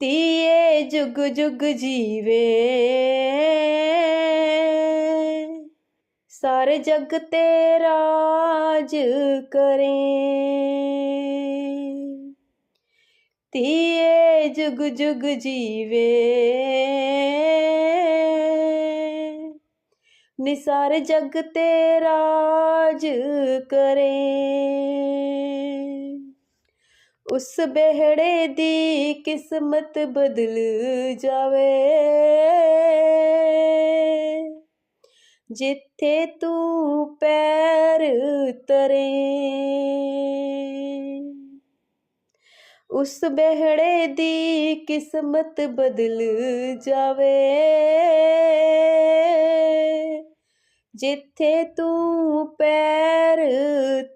ਧੀਏ ਜੁਗ ਜੁਗ ਜੀਵੇ। ਸਾਰੇ ਜਗ ਤੇ ਰਾਜ ਕਰੇ। ਧੀਏ ਜੁਗ ਜੁਗ ਜੀਵੇ। ਨੀ ਸਾਰੇ ਜਗ ਤੇ ਰਾਜ ਕਰੇ। ਉਸ ਬਹਿੜੇ ਦੀ ਕਿਸਮਤ ਬਦਲ ਜਾਵੇ। ਜਿੱਥੇ ਤੂੰ ਪੈਰ ਤਰੇ ਉਸ ਬਿਹੜੇ ਦੀ ਕਿਸਮਤ ਬਦਲ ਜਾਵੇ। ਜਿੱਥੇ ਤੂੰ ਪੈਰ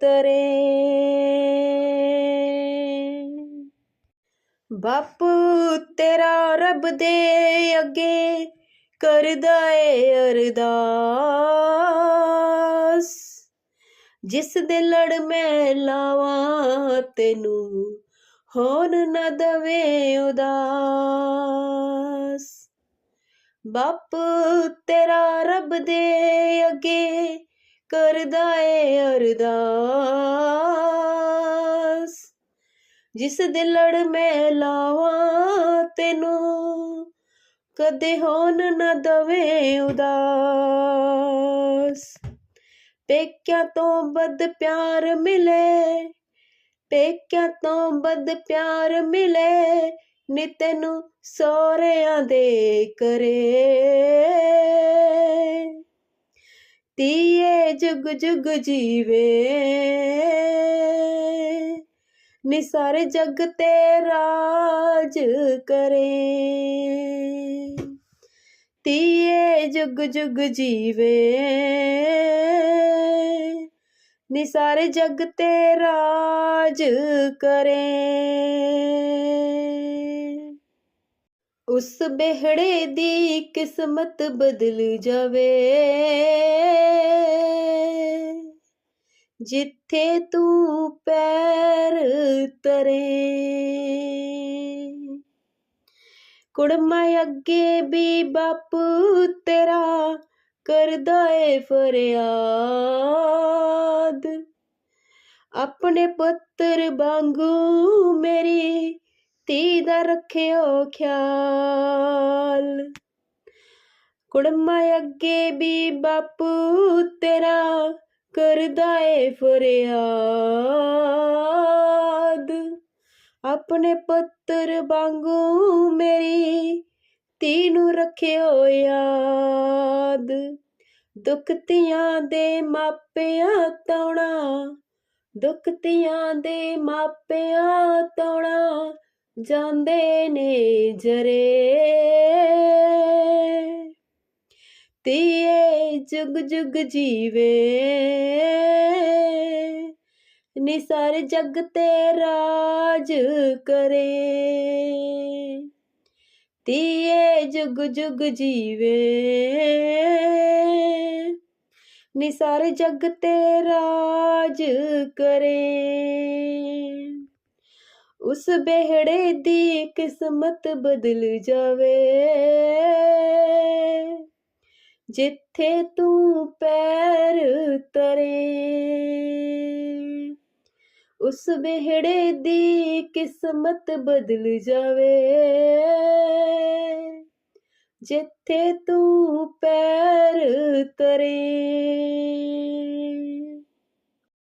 ਤਰੇ ਬਾਪੂ, ਤੇਰਾ ਰੱਬ ਦੇ ਅੱਗੇ ਕਰਦਾ ਏ ਅਰਦਾਸ। ਜਿਸ ਦੇ ਲੜ ਮੈਂ ਲਾਵਾਂ, ਤੈਨੂੰ ਹੋਣ ਨਾ ਦਵੇ ਉਦਾਸ। ਬਾਪੂ, ਤੇਰਾ ਰੱਬ ਦੇ ਅੱਗੇ ਕਰਦਾ ਏ ਅਰਦਾਸ। ਜਿਸ ਦੇ ਮੈਂ ਲਾਵਾਂ ਤੈਨੂੰ, ਕਦੇ ਹੋਣ ਨਾ ਦਵੇ ਉਦਾਸ। ਪੇਕਿਆਂ ਤੋਂ ਵੱਧ ਪਿਆਰ ਮਿਲੇ, ਪੇਕਿਆਂ ਤੋਂ ਵੱਧ ਪਿਆਰ ਮਿਲੇ, ਨੀ ਤੈਨੂੰ ਸੋਹਰਿਆਂ ਦੇ ਕਰੇ ਤੀਏ ਜੁਗ ਜੁਗ ਜੀਵੇ। ਨੀ ਸਾਰੇ ਜਗ ਤੇ ਰਾਜ ਕਰੇ। ਤੀਏ ਜੁਗ ਜੁਗ ਜੀਵੇ। ਨੀ ਸਾਰੇ ਜਗ ਤੇ ਰਾਜ ਕਰੇ। ਉਸ ਬਿਹੜੇ ਦੀ ਕਿਸਮਤ ਬਦਲ ਜਾਵੇ। ਜਿੱਥੇ ਤੂੰ ਪੈਰ ਤਰੇ। ਕੁੜਮਾ ਅੱਗੇ ਵੀ ਬਾਪੂ ਤੇਰਾ ਕਰਦਾ ਏ ਫਰਿਆਦ। ਆਪਣੇ ਪੁੱਤਰ ਵਾਂਗੂ ਮੇਰੀ ਧੀ ਦਾ ਰੱਖਿਓ ਖਿਆਲ। ਕੁੜਮਾ ਅੱਗੇ ਵੀ ਬਾਪੂ ਤੇਰਾ ਕਰਦਾ ਏ ਫਰਿਆਦ। ਆਪਣੇ ਪੁੱਤਰ ਵਾਂਗੂ ਮੇਰੀ ਧੀ ਨੂੰ ਰੱਖਿਓ ਯਾਦ। ਦੁੱਖ ਧੀਆਂ ਦੇ ਮਾਪਿਆਂ ਤੌਣਾ, ਦੁੱਖ ਧੀਆਂ ਦੇ ਮਾਪਿਆਂ ਤੌਣਾ ਜਾਂਦੇ ਨੇ ਜਰੇ। ਤੀਏ ਜੁਗ ਜੁਗ ਜੀਵੇ। ਨੀ ਸਾਰੇ ਜਗ ਤੇ ਰਾਜ ਕਰੇ। ਤੀਏ ਜੁਗ ਜੁਗ ਜੀਵੇ। ਨੀ ਸਾਰੇ ਜਗ ਤੇ ਰਾਜ ਕਰੇ। ਉਸ ਬਿਹੜੇ ਦੀ ਕਿਸਮਤ ਬਦਲ ਜਾਵੇ। ਜਿੱਥੇ ਤੂੰ ਪੈਰ ਤਰੇ। ਉਸ ਵਿਹੜੇ ਦੀ ਕਿਸਮਤ ਬਦਲ ਜਾਵੇ। ਜਿੱਥੇ ਤੂੰ ਪੈਰ ਤਰੇ।